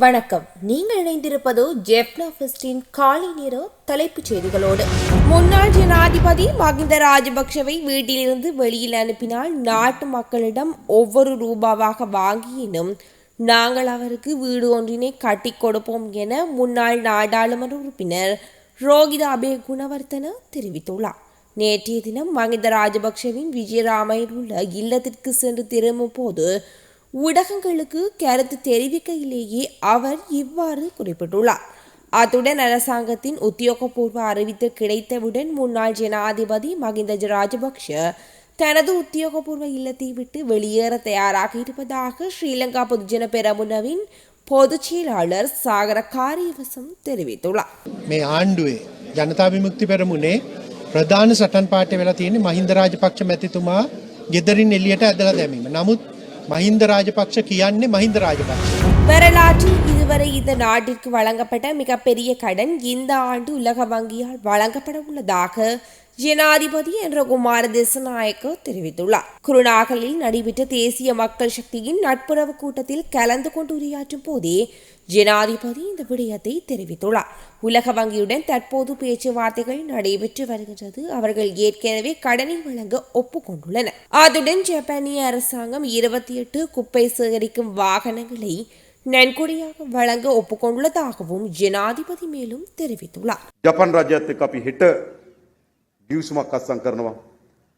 வணக்கம். நீங்கள் இணைந்திருப்பது ஜெப்னா ஃபெஸ்டின் காலை நேர தலைப்புச் செய்திகளோடு. முன்னாள் ஜனாதிபதி மகிந்த ராஜபக்ஷவை வீட்டிலிருந்து வெளியில் அனுப்பினால் நாட்டு மக்களிடம் ஒவ்வொரு ரூபாவாக வாங்கியினும் நாங்கள் அவருக்கு வீடு ஒன்றினை கட்டிக் கொடுப்போம் என முன்னாள் நாடாளுமன்ற உறுப்பினர் ரோகித அபே குணவர்த்தன தெரிவித்துள்ளார். நேற்றைய தினம் மகிந்த ராஜபக்ஷவின் விஜயராமையில் உள்ள இல்லத்திற்கு சென்று திரும்பும் போது ஊடகங்களுக்கு கருத்து தெரிவிக்கையிலேயே அவர் இவ்வாறு குறிப்பிட்டுள்ளார் அத்துடன் அரசாங்கத்தின் உத்தியோகபூர்வ அறிவித்து கிடைத்தவுடன் முன்னாள் ஜனாதிபதி மகிந்த ராஜபக்ஷ தனது உத்தியோகபூர்வ இல்லத்தை விட்டு வெளியேற தயாராக இருப்பதாக ஸ்ரீலங்கா பொதுஜன பெரமுனவின் பொதுச் செயலாளர் சாகர காரியவசம் தெரிவித்துள்ளார் මේ ආණ්ඩුවේ ජනතා විමුක්ති පෙරමුණේ ප්‍රධාන සටන් පාටය වෙලා තියෙන්නේ මහින්ද රාජපක්ෂ මැතිතුමා ගෙදරින් එලියට ඇදලා දැමීම. නමුත් මහින්ද රාජපක්ෂ කියන්නේ මහින්ද රාජපක්ෂ. வரலாற்றில் இதுவரை இந்த நாட்டிற்கு வழங்கப்பட்ட மிகப்பெரிய கடன் இந்த ஆண்டு உலக வங்கியால் வழங்கப்பட உள்ளதாக ஜனாதிபதி என்ற குமார தேசநாயக்க தெரிவித்துள்ளார். குருநாகலில் நடைபெற்ற தேசிய மக்கள் சக்தியின் நட்புறவு கூட்டத்தில் கலந்து கொண்டு உரையாற்றும் போதே ஜனாதிபதி இந்த விடயத்தை தெரிவித்துள்ளார். உலக வங்கியுடன் தற்போது பேச்சுவார்த்தைகள் நடைபெற்று வருகின்றது. அவர்கள் ஏற்கனவே கடனை வழங்க ஒப்புக்கொண்டுள்ளனர். அதுடன் ஜப்பானிய அரசாங்கம் இருபத்தி எட்டு குப்பை சேகரிக்கும் வாகனங்களை நன்கொடையாக வழங்க ஒப்புக்கொண்டுள்ளதாகவும் ஜனாதிபதி மேலும் தெரிவித்துள்ளார். ஜப்பான் ராஜ்யத்துக்கு ගිවිසුමක් අත්සන් කරනවා.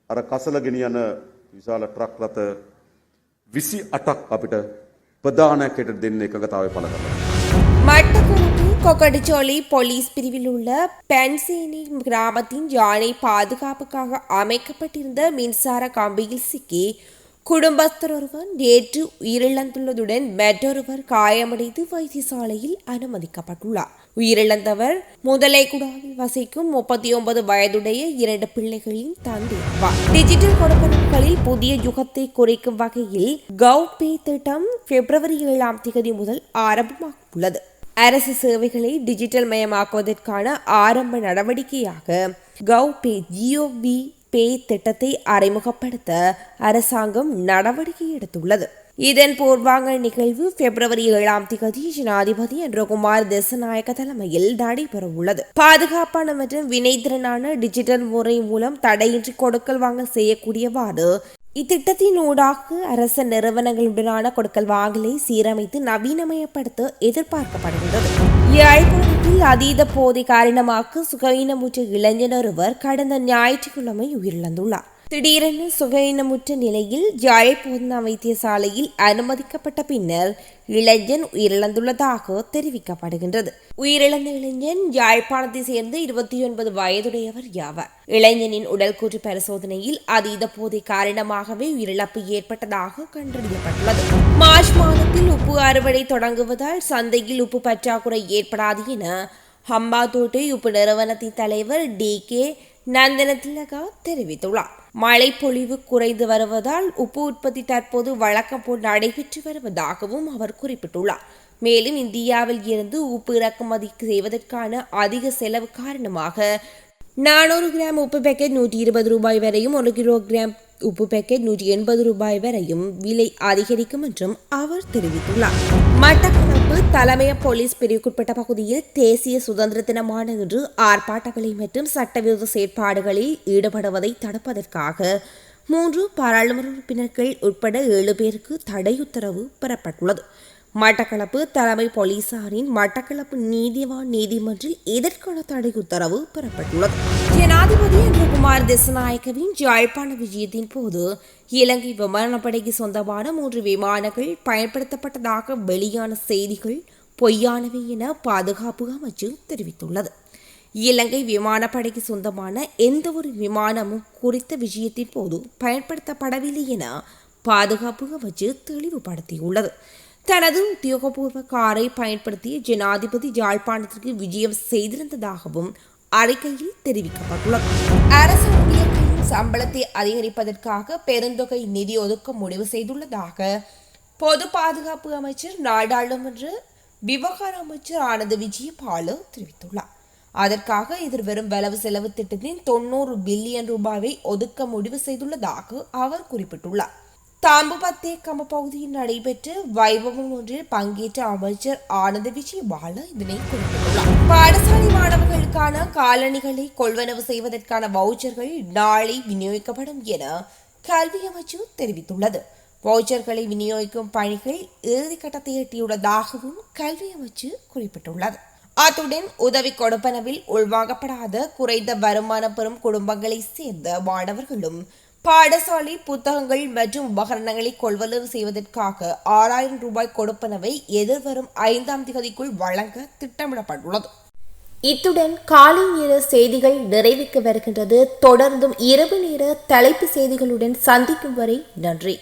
අර කසල ගෙනියන විශාල ට්‍රක් රථ විසි අටක් අපිට ප්‍රධානයකට දෙන්න එකගතාව පල කරලා. மட்டக்களப்பு கொக்கடிச்சோலை போலீஸ் பிரிவில் உள்ள பென்சேனி கிராமத்தின் யானை பாதுகாப்புக்காக அமைக்கப்பட்டிருந்த மின்சார கம்பியில் சிக்கி குடும்பஸ்தர் ஒருவர் நேற்று உயிரிழந்துள்ளதுடன் மற்றொருவர் காயமடைந்து வைத்தியசாலையில் அனுமதிக்கப்பட்டுள்ளார் உயிரிழந்தவர். முதலைக்குடாவில் வசிக்கும் முப்பத்தி ஒன்பது வயதுடைய இரண்டு பிள்ளைகளின் தந்தை ஆவார். டிஜிட்டல் கொடுப்பனவுகளில் புதிய யுகத்தை குறைக்கும் வகையில் கவ் பே திட்டம் பிப்ரவரி ஏழாம் தேதி முதல் ஆரம்பமாக உள்ளது அரசு சேவைகளை டிஜிட்டல் மயமாக்குவதற்கான ஆரம்ப நடவடிக்கையாக கவ் பே ஜியோ பேய் திட்டத்தை அறிமுகப்படுத்த அரசாங்கம் நடவடிக்கை எடுத்துள்ளது. இதன் பூர்வாங்க நிகழ்வு பிப்ரவரி ஏழாம் தேதி ஜனாதிபதி என்றகுமார் தேசநாயக தலைமையில் நடைபெறவுள்ளது. பாதுகாப்பான மற்றும் வினைத்திறனான டிஜிட்டல் முறை மூலம் தடையின்றி கொடுக்கல் வாங்கல் செய்யக்கூடியவாறு இத்திட்டத்தின் ஊடாக அரச நிறுவனங்களுடனான கொடுக்கல் வாங்கலை சீரமைத்து நவீனமயப்படுத்த எதிர்பார்க்கப்படுகின்றது. யாழ்ப்பாணத்தில் அதீத போதை காரணமாக சுகவீனமுற்ற இளைஞர் ஒருவர் கடந்த ஞாயிற்றுக்கிழமை உயிரிழந்துள்ளார். திடீரென சுகயினமுற்ற நிலையில் யாழ் வைத்தியசாலையில் அனுமதிக்கப்பட்ட பின்னர் இளைஞன் உயிரிழந்துள்ளதாக தெரிவிக்கப்படுகின்றது. உயிரிழந்த இளைஞன் யாழ்ப்பாணத்தை சேர்ந்த இருபத்தி ஒன்பது வயதுடையவர் யாவர்? இளைஞனின் உடல் கூற்று பரிசோதனையில் அதீத போதை காரணமாகவே உயிரிழப்பு ஏற்பட்டதாக கண்டறியப்பட்டுள்ளது. மார்ச் மாதத்தில் உப்பு அறுவடை தொடங்குவதால் சந்தையில் உப்பு பற்றாக்குறை ஏற்படாது என ஹம்பாத்தோட்டை உப்பு நிறுவனத்தின் தலைவர் டி கே நந்தனத்திலகா தெரிவித்துள்ளார். மழைப்பொழிவு குறைந்து வருவதால் உப்பு உற்பத்தி தற்போது வழக்கம் போல் நடைபெற்று வருவதாகவும் அவர் குறிப்பிட்டுள்ளார். மேலும் இந்தியாவில் இருந்து உப்பு இறக்குமதி செய்வதற்கான அதிக செலவு காரணமாக நானூறு கிராம் உப்பு பேக்கெட் நூற்றி இருபது ரூபாய் வரையும் ஒரு கிலோ கிராம் உப்பு பேக்கெட் நூற்றி எண்பது ரூபாய் வரையும் விலை அதிகரிக்கும் என்றும் அவர் தெரிவித்துள்ளார். மட்டக்களப்பு தலைமைய போலீஸ் பிரிவுக்குட்பட்ட பகுதியில் தேசிய சுதந்திர தினமான இன்று ஆர்ப்பாட்டங்களை மற்றும் சட்டவிரோத செயற்பாடுகளில் ஈடுபடுவதை தடுப்பதற்காக மூன்று பாராளுமன்ற உறுப்பினர்கள் உட்பட ஏழு பேருக்கு தடை உத்தரவு பெறப்பட்டுள்ளது. மட்டக்களப்பு தலைமை போலீசாரின் மட்டக்களப்பு நீதிவான் நீதிமன்றில் இதற்கான தடை உத்தரவு பெறப்பட்டுள்ளது. ஜனாதிபதி குமார் திசநாயக்கவின் யாழ்ப்பாண விஜயத்தின் போது இலங்கை விமானப்படைக்கு சொந்தமான மூன்று விமானங்கள் பயன்படுத்தப்பட்டதாக வெளியான செய்திகள் பொய்யானவை என பாதுகாப்பு அமைச்சு தெரிவித்துள்ளது. இலங்கை விமானப்படைக்கு சொந்தமான எந்த ஒரு விமானமும் குறித்த விஜயத்தின் போது பயன்படுத்தப்படவில்லை என பாதுகாப்பு அமைச்சு தெளிவுபடுத்தியுள்ளது. தனது உத்தியோகபூர்வ காரை பயன்படுத்தி ஜனாதிபதி யாழ்ப்பாணத்திற்கு விஜயம் செய்திருந்ததாகவும் அறிக்கையில் தெரிவிக்கப்பட்டுள்ளது. அரசு ஊழியர்களின் சம்பளத்தை அதிகரிப்பதற்காக பெருந்தொகை நிதி ஒதுக்க முடிவு செய்துள்ளதாக பொது பாதுகாப்பு அமைச்சர் நாடாளுமன்ற விவகார அமைச்சர் ஆனந்த் விஜயபாலு தெரிவித்துள்ளார். அதற்காக எதிர்வரும் வரவு செலவு திட்டத்தின் தொண்ணூறு பில்லியன் ரூபாயை ஒதுக்க முடிவு செய்துள்ளதாக அவர் குறிப்பிட்டுள்ளார். தாம்பபத்தே கம பகுதியில் நடைபெற்ற வைபவம் ஒன்றில் பங்கேற்ற அமைச்சர் ஆனந்த விஜயபால இதனை குறிப்பிட்டுள்ளார். பாடசாலை மாணவர்களுக்கான காலணிகளை கொள்வனவு செய்வதற்கான வவுச்சர்கள் நாளை விநியோகிக்கப்படும் என கல்வி அமைச்சு தெரிவித்துள்ளது. வவுச்சர்களை விநியோகிக்கும் பணிகள் இறுதிக்கட்டத்தை எட்டியுள்ளதாகவும் கல்வி அமைச்சு குறிப்பிட்டுள்ளது. அத்துடன் உதவி கொடுப்பனவில் உள்வாங்கப்படாத குறைந்த வருமானம் பெறும் குடும்பங்களைச் சேர்ந்த மாணவர்களும் பாடசாலை புத்தகங்கள் மற்றும் உபகரணங்களை கொள்வனவு செய்வதற்காக ஆறாயிரம் ரூபாய் கொடுப்பனவை எதிர்வரும் ஐந்தாம் திகதிக்குள் வழங்க திட்டமிடப்பட்டுள்ளது. இத்துடன் காலை நேர செய்திகள் நிறைவுக்கு வருகின்றது. தொடர்ந்தும் இரவு நேர தலைப்பு செய்திகளுடன் சந்திக்கும் வரை நன்றி.